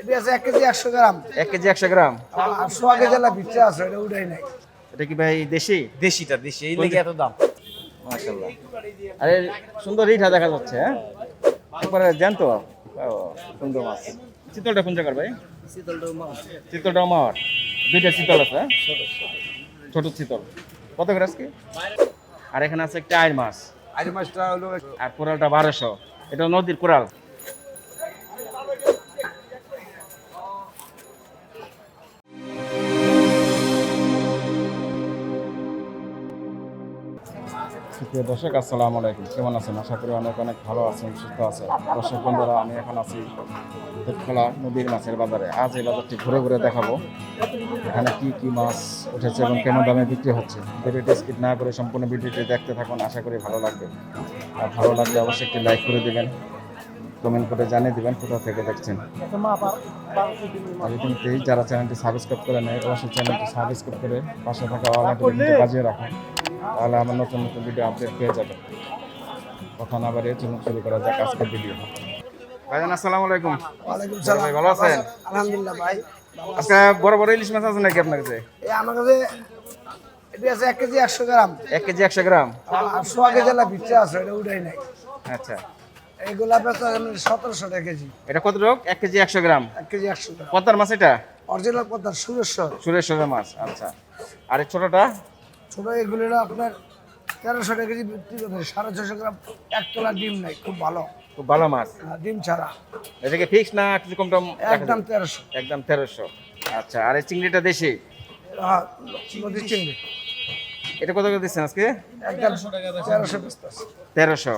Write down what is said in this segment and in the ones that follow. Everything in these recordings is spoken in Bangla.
এটা আছে এক কেজি একশো গ্রাম। এক কেজি একশো গ্রাম? আর সোয়া কেজি জেলা বিচ্ছে আছে এটা উঠাই নাই। এটা কি ভাই দেশি? দেশিটা দেশি। এই লেগে এত দাম। মাশাল্লাহ আরে সুন্দর রিঠা দেখা যাচ্ছে হ্যাঁ? একবারে সুন্দর মাছ। চিতলটা কোন জায়গার ভাই? চিতলটা দুইটা চিতল আছে হ্যাঁ? ছোট চিতল। কত করে আজকে? আর এখানে আছে একটা আইর মাছ। আর মাছটা হলো আর কোরালটা বারোশো। এটা নদীর কোরাল। প্রিয় দর্শক, আসসালামু আলাইকুম। কেমন আছেন? আশা করি অনেক অনেক ভালো আছেন, সুস্থ আছেন। দর্শক বন্ধুরা, আমি এখন আছি দুধখোলা নদীর মাছের বাজারে। আজ এই বাজারটি ঘুরে ঘুরে দেখাবো। এখানে কি কি মাছ উঠেছে এবং কেমন দামে বিক্রি হচ্ছে? ভিডিওটি স্কিপ না করে সম্পূর্ণ ভিডিওটি দেখতে থাকুন। আশা করি ভালো লাগবে। আর ভালো লাগলে অবশ্যই একটি লাইক করে দিবেন, কমেন্ট করে জানিয়ে দিবেন কোথা থেকে দেখছেন। যারা চ্যানেলটি সাবস্ক্রাইব করে নেয়, অবশ্যই চ্যানেলটি সাবস্ক্রাইব করে পাশে থাকা বাজিয়ে রাখুন। তাহলে আমার নতুন নতুন ভিডিও আপডেট পেয়ে যাবেন কথা না বাড়িয়ে চলুন শুরু করা যাক আজকের ভিডিও ভাইজান আসসালামু আলাইকুম। ওয়ালাইকুম সালাম। ভাই, ভালো আছেন? আলহামদুলিল্লাহ ভাই। আজকে বড় বড় ইলিশ মাছ আছে নাকি আপনার কাছে? এই আমার কাছে এটা আছে এক কেজি একশো গ্রাম। এক কেজি একশো গ্রাম? আর সোয়া কেজি জেলা বিচ্ছে আছে এটা উঠাই নাই। আচ্ছা। এইগুলা বেচা সতেরোশো টাকা কেজি। এটা কত রোগ? এক কেজি একশো গ্রাম? এক কেজি একশো গ্রাম। পদ্মার মাছ এটা? অরিজিনাল পদ্মার সুরেশ্বর। সুরেশ্বরের মাছ আচ্ছা। আর এই ছোটটা? ছোট এগুলো আপনার তেরোশো টাকা কেজি বিক্রি করতে সাড়ে ছশো গ্রাম এক তোলা ডিম নাই খুব ভালো। খুব ভালো মাছ। আর ডিম ছাড়া। এটা কি ফিক্স না কিছু কম টম একদম তেরোশো। একদম তেরোশো। আচ্ছা আর এই চিংড়িটা দেশি? হ্যাঁ, নদীর চিংড়ি। এটা কত করে দিচ্ছেন আজকে? তেরোশো তেরোশো।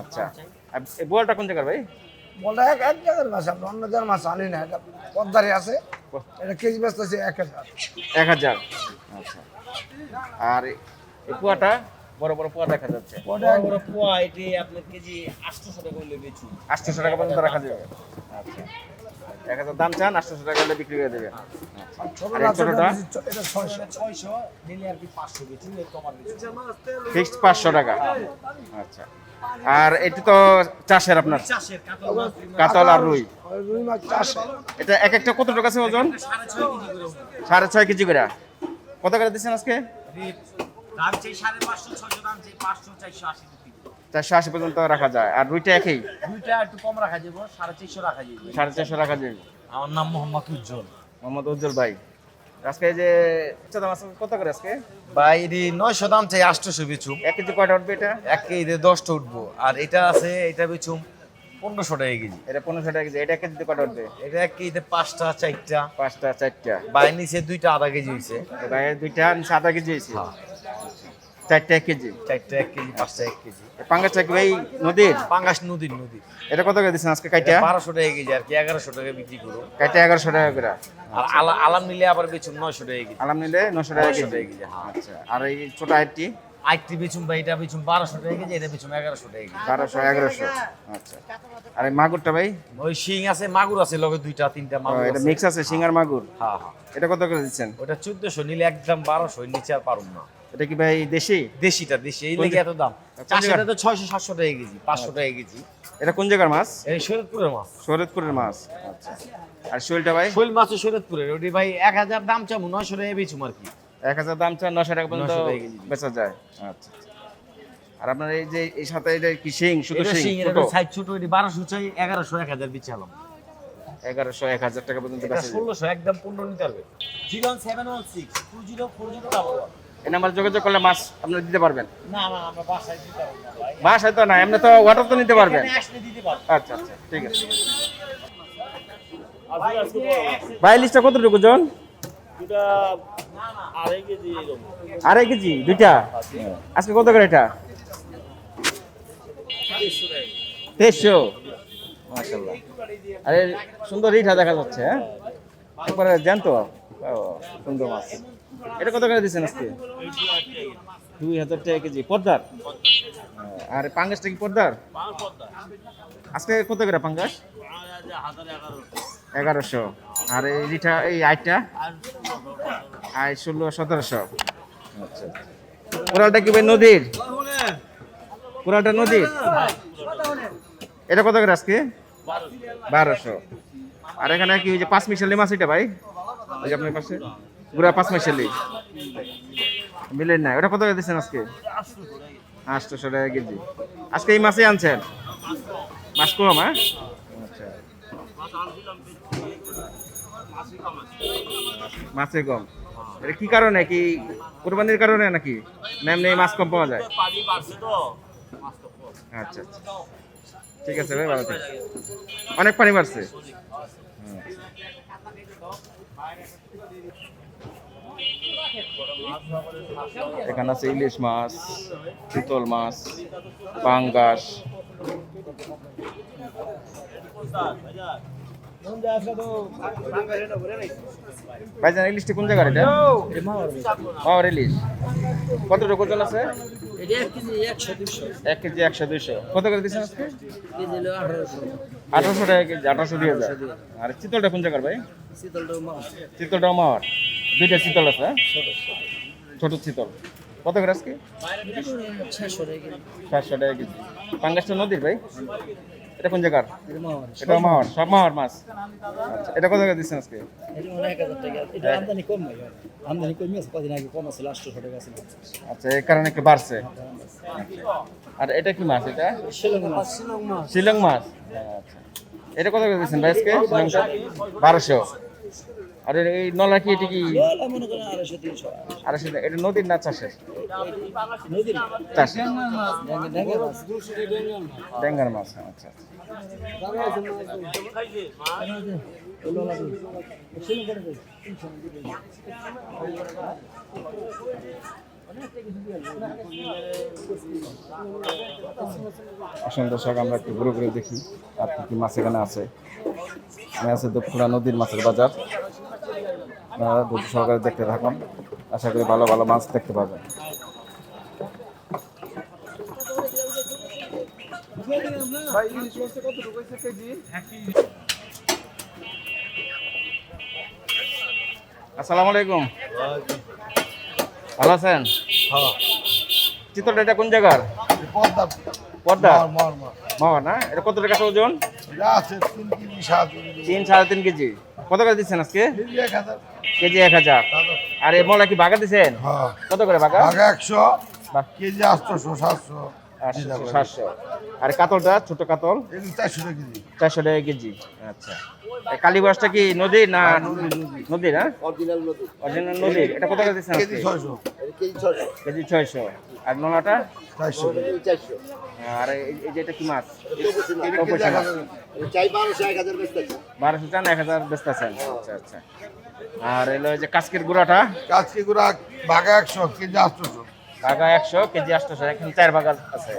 আচ্ছা। বোয়ালটা কোন জায়গার ভাই? বলটা এক এক জায়গার মাছ আপনি অন্য জায়গার মাছ আনি না এটা পদ্মারে আছে। এটা কেজি বেচতেছে এক হাজার। এক হাজার। আচ্ছা। আর এই- পোয়াটা বড় বড় পোয়া দেখা যাচ্ছে। বড় বড় পোয়া এটি আপনার কেজি আটশোশো টাকা হলে বেচু আটশোশো টাকা পর্যন্ত রাখা যাবে। আচ্ছা। এক হাজার দাম চান আটশোশো টাকা হলে বিক্রি করে ছোটটা? এটা নিলে আর কি এর কমার বেচু ফিক্সড পাঁচশো টাকা। আচ্ছা। আর এটি তো চাষের আপনার? কাতল আর রুই। এটা এক একটা কত টাকা আছে ওজন। সাড়ে ছয় কেজি করে। কত করে দিচ্ছেন আজকে? দাম দাম চারশো আশি পর্যন্ত রাখা যায়। আর রুইটা একই? দুইটা একটু কম রাখা যাব সাড়ে চারশো রাখা যাবে সাড়ে চারশো রাখা যাবে আমার নাম মোহাম্মদ উজ্জ্বল। মোহাম্মদ উজ্জ্বল ভাই আজকে যে চাঁদা মাছ কত করে আজকে? ভাই এটি নয়শো দাম চাই আটশোশো বেচু এক কেজি কয়টা উঠবে এটা? এক কেজিতে দশটা উঠবো। আর এটা আছে এটা বেচুম পনেরোশো টাকা কেজি। এটা পনেরোশো টাকা কেজি। এটা কেজিতে কয়টা উঠবে এটা এক কেজিতে পাঁচটা চারটা। পাঁচটা চারটা। বাইরের নিচে দুইটা আধা কেজি হয়েছে ভাই দুইটা নিচে আধা কেজি হয়েছে চারটা এক কেজি। চারটা এক কেজি পাঁচটা এক কেজি। পাঙ্গাসটা কি ভাই নদীর? পাঙ্গাস নদীর নদী এটা কত করে দিচ্ছেন আজকে কাইটা? বারোশো টাকা কেজি আর কি এগারোশো টাকা বিক্রি করো। কাইটা এগারোশো টাকা করে। আর আলা আলাম নিলে আবার বেচুম নয়শো টাকা কেজি। আলাম নিলে নশো টাকা কেজি। হ্যাঁ। আচ্ছা। আর এই ছোট হাইটটি আইটি বেচুম ভাই এটা বেচুম বারোশো টাকা কেজি এটা বেচুম এগারোশো টাকা কেজি। বারোশো এগারোশো। আচ্ছা। আর এই মাগুরটা ভাই? ওই শিং আছে মাগুর আছে লগে দুইটা তিনটা মাগুর এটা মিক্স আছে সিঙ্গার মাগুর? হ্যাঁ হ্যাঁ। এটা কত করে দিচ্ছেন? ওটা চোদ্দশো নিলে একদম বারোশো নিচে আর পারুম না। এটা কি ভাই দেশি? দেশিটা দেশি এই লেগে এত দাম। চাষিটা তো ছয়শো সাতশো টাকা কেজি পাঁচশো টাকা কেজি। এটা কোন জায়গার মাছ? এই শরৎপুরের মাছ। শরৎপুরের মাছ। আচ্ছা। আর শৈলটা ভাই? শৈল মাছ শরৎপুরের ওটি ভাই এক হাজার দাম চামু নয়শো টাকা বেচুম আর কি। এক হাজার দাম চান নশো টাকা পর্যন্ত 900 বেচা যায়। আচ্ছা আচ্ছা। আর আপনার এই যে এই সাথে এটা কি শিং শুধু শিং? এটা সাইজ ছোট এটি বারোশো চাই এগারোশো এক হাজার বিছালাম এগারোশো এক হাজার টাকা পর্যন্ত এটা বেচা ষোলোশো একদম পনেরো নিতে পারবে zero seven one six two zero four zero double one. এই নাম্বার যোগাযোগ করলে মাছ আপনারা দিতে পারবেন? না না আমরা বাসায় দিতে পারব মাছ হয়তো না এমনি তো ওয়াটার তো নিতে পারবেন। আসলে দিতে আচ্ছা আচ্ছা ঠিক আছে। ভাই লিস্টটা কতটুকু জন? আড়াই কেজি দুইটা? আজকে কত করে এটা? তেইশশো মাশাল্লাহ আরে সুন্দর রিঠা দেখা যাচ্ছে হ্যাঁ? একবারে জ্যান্ত। সুন্দর মাছ। এটা কত করে দিচ্ছেন আজকে? দুই হাজার টাকা কেজি। পদ্মার আর পাঙ্গাসটা কি পদ্মার আজকে কত করে পাঙ্গাস? এগারোশো। আর এই রিঠা এই আটটা আয় ষোলো সতেরোশো। আচ্ছা কোরালটা কি ভাই নদীর? কোরালটা নদীর? এটা কত করে আজকে? বারোশো। আর এখানে কি ওই যে পাঁচ মিশালি মাছ এটা ভাই? ওই যে আপনার পাশে? গুড়া পাঁচ মিশালি মিলেন না ওটা কত করে দিচ্ছেন আজকে? আটশোশো টাকা কেজি। আজকে এই মাছই আনছেন? মাছ কম হ্যাঁ? আচ্ছা। মাছে কম এটা কি কারণে? কি কোরবানির কারণে নাকি? না এমনি মাছ কম পাওয়া যায়? আচ্ছা আচ্ছা। ঠিক আছে ভাই, ভালো অনেক পানি বাড়ছে। এখানে আছে ইলিশ মাছ চিতল মাছ, পাঙ্গাস। ভাইজান ইলিশটা কোন জায়গার এটা? মাওয়ার ইলিশ কতটুকু ওজন আছে? এক কেজি একশো দুইশো। কত করে দিচ্ছেন আজকে? আঠারোশো। টাকা কেজি আঠারোশো দুই হাজার। আর চিতলটা কোন জায়গার ভাই? মাছ মাওয়ার দুইটা চিতল আছে হ্যাঁ? ছোট। চিতল। কত করে আজকে? ছয়শো টাকা কেজি। পাঙ্গাসটা নদীর ভাই? এটা কোন জায়গার? এটা মাছ মাওয়ার। সব মাওয়ার। মাছ। আচ্ছা এটা কত করে দিচ্ছেন আজকে? টাকা। টাকা আচ্ছা এই কারণে একটু বাড়ছে। আর এটা কি মাছ এটা? শিলং মাছ। শিলং মাছ। আচ্ছা। এটা কত করে দিচ্ছেন ভাই আজকে? বারোশো। আর এই নলা কি এটা কি? মনে আড়াইশো এটা নদীর না চাষের? ডেঙ্গার মাছ। হ্যাঁ, আচ্ছা আচ্ছা। আসুন দর্শক আমরা একটু ঘুরে ঘুরে দেখি আর কি কি মাছ এখানে আছে। আমি আছে দক্ষিণা নদীর মাছের বাজার। আপনারা ধৈর্য সহকারে দেখতে থাকুন। আশা করি ভালো ভালো মাছ দেখতে পাবেন। আসসালামু আলাইকুম। ভালো আছেন? চিত্রটা এটা কোন জায়গার? পদ্মা। মামা না? এটা কত টাকা ওজন? তিন সাড়ে তিন কেজি। কত করে দিচ্ছেন আজকে? কেজি এক হাজার। আর এই মলা কি বাঘা দিচ্ছেন হ্যাঁ। কত করে বাগা টাকা একশো। কেজি সাতশো। আটশো সাতশো। আর কাতলটা ছোট কাতল? চারশো টাকা কেজি। চারশো টাকা কেজি। আচ্ছা। কালীবাসটা কি নদী না নদী না? অরিজিনাল নদী। অরিজিনাল নদীর এটা কত করে দিচ্ছেন কেজি ছয়শো। ছশো কেজি ছয়শো। আর নোনাটা চারশো। চারশো। আর এই এই যে এটা কি মাছ? কেজি তপসী এক। হাজার বেচতে চান বেচতেছেন আচ্ছা আচ্ছা। আর এলো যে কাস্কের গুঁড়াটা? কাজকি গুড়া বাঘা একশো কেজি আটশোশো। একশো কেজি আটশোশো এখানে চার আছে।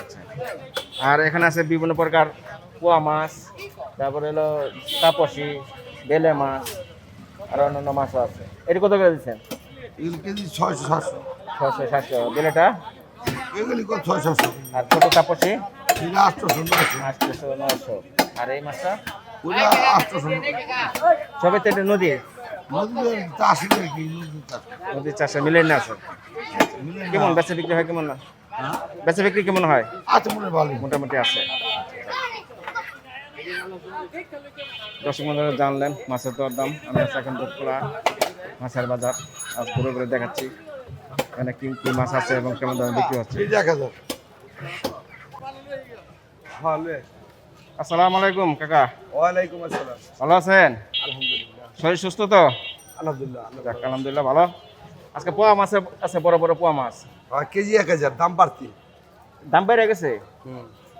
আচ্ছা আর এখানে আছে বিভিন্ন প্রকার পোয়া মাছ তারপরে হলো তাপসি বেলে মাছ আর অন্যান্য মাছও আছে। এটা কত করে দিচ্ছেন? কেজি ছয়শো সাতশো। ছশো সাতশো বেলেটা? এগুলি ছয় সাতশো আর ছোট আটশোশো আটশোশো আর এই মাছটা? ওগুলা আটশোশো। সবে তো এটা নদীর নদীর চাষি মিলেন না কেমন? বেচা বিক্রি হয় কেমন না? বেচা বিক্রি কেমন হয়? মনে হয় মোটামুটি আছে। দর্শক বন্ধুরা জানলেন মাছের দর দাম আমি আছি এখন দুধখোলা মাছের বাজার। আজ ঘুরে ঘুরে দেখাচ্ছি। এখানে কি কি মাছ আছে এবং কেমন দামে বিক্রি হচ্ছে? ভালো আসসালামু আলাইকুম কাকা। ওয়ালাইকুম আসসালাম। ভালো আছেন? আলহামদুলিল্লাহ। শরীর সুস্থ তো? আলহামদুলিল্লাহ যাক আলহামদুলিল্লাহ ভালো। আজকে পোয়া মাছ আছে বড় বড় পোয়া মাছ। আর কেজি এক হাজার দাম বাড়তি। দাম বেড়ে গেছে?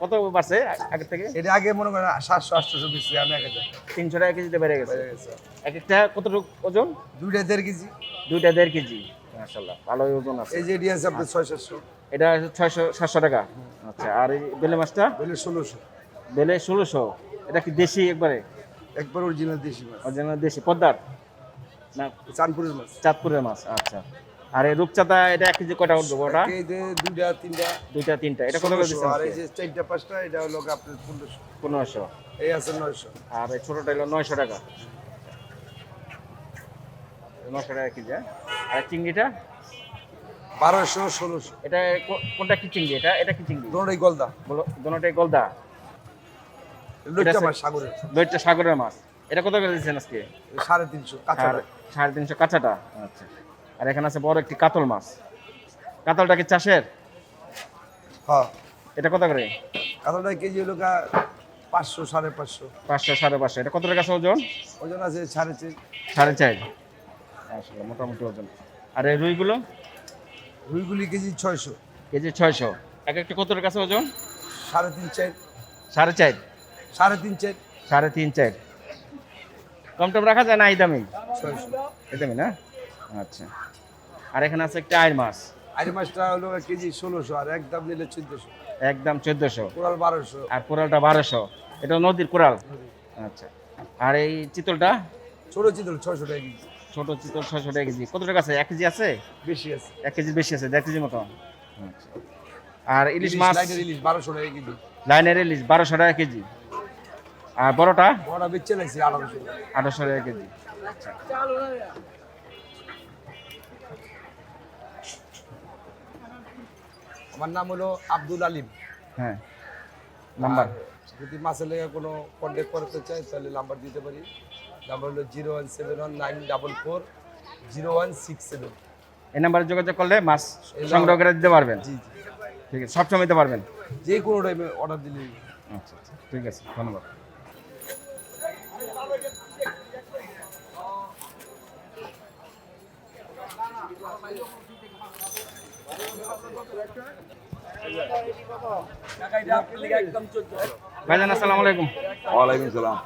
কত বাড়ছে আগের থেকে? এটা আগে মনে করেন সাতশো আটশোশো বেশি আমি এক হাজার। তিনশো টাকা কেজিতে বেড়ে গেছে। এক একটা কতটুকু ওজন? দুইটা দেড় কেজি। দুইটা দেড় কেজি। মাশাল্লাহ ভালোই ওজন আছে। এই যে এটি আছে আপনার ছয় সাতশো এটা ছয়শো সাতশো টাকা। আচ্ছা আর এই বেলে মাছটা? বলে ষোলোশো। বেলে ষোলোশো। এটা কি দেশি একবারে? একবার অরিজিনাল দেশি মাছ। অরিজিনাল দেশি পদ্মার? না চাঁদপুরের মাছ। চাঁদপুরের মাছ আচ্ছা। আর এই রূপচাঁদা এটা এক কেজি কটা উঠবে ওটা দুইটা তিনটা। দুইটা তিনটা এটা কত করে দিচ্ছেন আর এই যে চারটা পাঁচটা এটা হলো আপনার পনেরোশো। পনেরোশো। এই আছে নয়শো। আর এই ছোটোটা হলো নয়শো টাকা। নয়শো টাকা কেজি? আর চিংড়িটা? বারোশো ষোলোশো। এটা কোনটা কি চিংড়ি এটা? এটা কি চিংড়ি? দোনোটাই গলদা। দোনোটাই গলদা। লইটা সাগরের। মাছ। এটা কত করে দিচ্ছেন আজকে? সাড়ে তিনশো সাড়ে তিনশো কাঁচাটা? আচ্ছা। আর এখানে আছে বড় একটি কাতল মাছ। কাতলটা কি চাষের? হ্যাঁ। এটা কত করে? কাঁচাটা কেজি হলো পাঁচশো সাড়ে পাঁচশো। পাঁচশো সাড়ে পাঁচশো। এটা কত টাকা ওজন? ওজন আছে সাড়ে তিন সাড়ে চার। আসলে মোটামুটি ওজন। আর এই রুইগুলো? রুইগুলি কেজি ছয়শো। কেজি ছয়শো। এক একটা কত টাকা আছে ওজন? সাড়ে তিন চার। সাড়ে চার? সাড়ে তিন চার। সাড়ে তিন চার। কম টম রাখা যায় না এই ছয়শো। এই দামে না? আচ্ছা। আর এখানে আছে একটা আয়ের মাছ। আড়ি মাছটা হলো কেজি ষোলোশো আর একদম নিলে চোদ্দশো। একদম চোদ্দোশো। কোরাল বারোশো। আর কোরালটা বারোশো। এটা নদীর কোরাল। আচ্ছা। আর এই চিতলটা? ছোট চিতল ছয়শো টাকা কেজি। ছোট চিতল ছয়শো টাকা কেজি। কত টাকা আছে? এক কেজি আছে? বেশি আছে। এক কেজি বেশি আছে দেড় কেজি মতো। আচ্ছা। আর ইলিশ মাছ লাইনের ইলিশ বারোশো টাকা কেজি। লাইনের ইলিশ বারোশো টাকা কেজি। আর বড়টা? বড়া বেচে লাগছে আঠারোশো। আঠারোশো টাকা কেজি। আমার নাম হলো আব্দুল আলিম। হ্যাঁ। নাম্বার? যদি মাছের লেগে কোনো কন্ট্যাক্ট করতে চাই তাহলে নাম্বার দিতে পারি। নাম্বার হলো zero one seven one nine double four zero one six seven এই নাম্বারে যোগাযোগ করলে মাছ সংগ্রহ করে দিতে পারবেন। জি জি। ঠিক আছে সবসময় দিতে পারবেন। যে কোনো টাইমে অর্ডার দিলে আচ্ছা আচ্ছা ঠিক আছে ধন্যবাদ। ভাইজান আসসালামু আলাইকুম। ওয়ালাইকুম সালাম।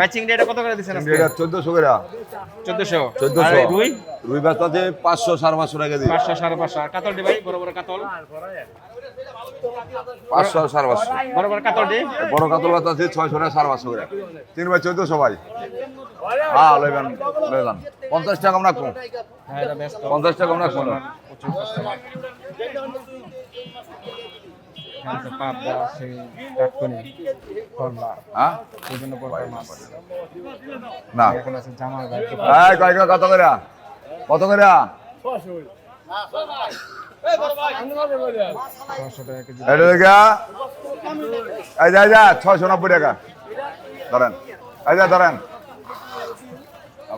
ভাই এটা কত করে দিচ্ছেন আজকে এটা চোদ্দশো করে। চোদ্দশো। 1400 আর রুই রুই ব্যস্ত আছে পাঁচশো সাড়ে পাঁচশো টাকা দিই পাঁচশো সাড়ে পাঁচশো। আর কাতলটি ভাই বড় বড় কাতল? পাঁচশো সাড়ে পাঁচশো। বড় বড় কাতল আছে টাকা করে। তিন বাই চোদ্দশো ভাই। হ্যাঁ লইবেন লইবেন পঞ্চাশ টাকা আমরা কম হ্যাঁ এটা ব্যস্ত। পঞ্চাশ টাকা আমরা কম পাবদা সেই কাঠকনি করলা হ্যাঁ? বিভিন্ন প্রকার মাছ না। এখন আছে জামাল ভাই এই কয় কয় কত করে? কত করে? ছয়শো নব্বই টাকা। ধরেন। এই যা ধরেন।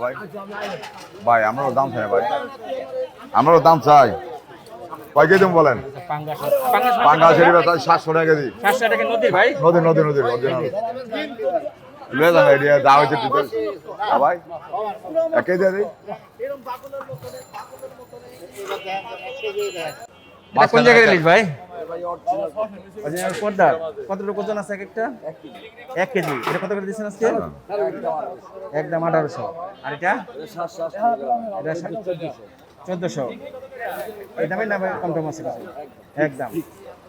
ভাই। ভাই আমরাও দাম চাই ভাই। আমরাও দাম চাই। কয় কেজি বলেন? পাঙ্গাস পাঙ্গাস পাঙ্গা সেরি বেচা সাতশো টাকা কেজি। সাতশো টাকা নদীর ভাই নদী নদী নদী অরিজিনাল লয়ে যান এডিয়া দা ভাই। এক কেজি দিই কোন জায়গায় রিলিজ ভাই? অরিজিনাল পর্দার কতটুকু ওজন আছে এক একটা? এক কেজি। এটা কত করে দিচ্ছেন আজকে? একদম আঠারোশো। আর এটা? এটা চোদ্দশো। এই দামে না কম টম আছে কিছু? একদম।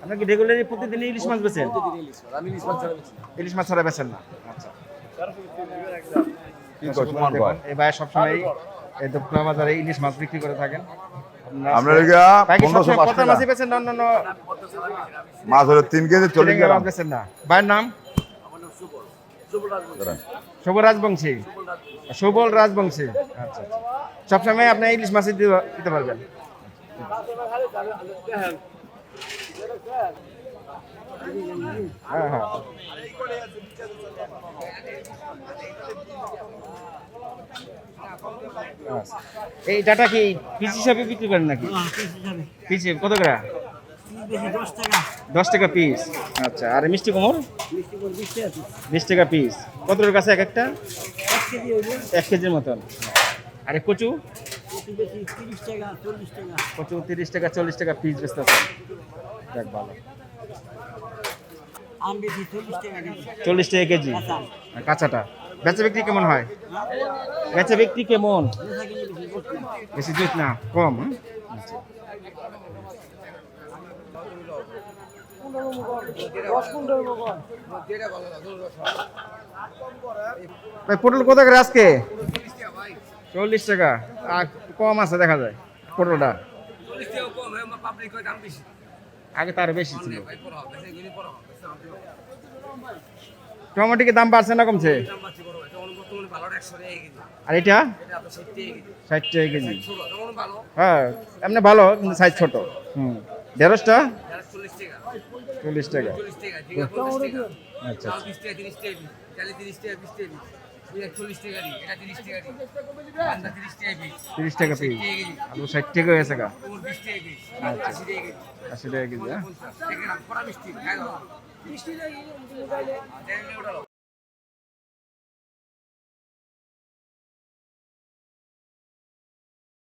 আপনি কি রেগুলারই প্রতিদিন ইলিশ মাছ বেছেন ইলিশ মাছ ছাড়া বেছেন না। আচ্ছা। এই ভাই সবসময় এই দক্ষিণা বাজারে ইলিশ মাছ বিক্রি করে থাকেন। মাছই বেছেন না মাছ হলো তিন কেজি চল্লিশ গ্রাম। বেছেন না? ভাইয়ের নাম? শুভ রাজবংশী। সুবল রাজবংশী। আচ্ছা আচ্ছা। সবসময় আপনি ইলিশ দিতে- দিতে পারবেন। হ্যাঁ হ্যাঁ। আচ্ছা। এই ডাটা কি পিস হিসাবে বিক্রি করেন নাকি? পিস কত করে? দশ টাকা। পিস আচ্ছা আর মিষ্টি কুমড়? বিশ টাকা পিস কত টাকা আছে এক একটা? এক কেজির মতন। আরে কচু? কচু তিরিশ টাকা চল্লিশ টাকা। পিস বেচতে আছে দেখ ভালো। চল্লিশ টাকা কেজি। কাঁচাটা? বেচা বিক্রি কেমন হয়? বেচা বিক্রি কেমন? বেশি জুত না কম পটল কত করে আজকে? চল্লিশ টাকা। আর কম আছে দেখা যায়, পটলটা। আগে তার বেশি ছিল। টমেটো কি দাম বাড়ছে না কমছে? আর এটা? ষাট টাকা কেজি। হ্যাঁ এমনি ভালো, কিন্তু সাইজ ছোট। হুম। ঢেঁড়সটা? চল্লিশ টাকা। হ্যাঁ। আচ্ছা, আচ্ছা। তিরিশ টাকা পিস আলু ষাট টাকা হয়েছে গা। আচ্ছা। আশি টাকা কেজি হ্যাঁ।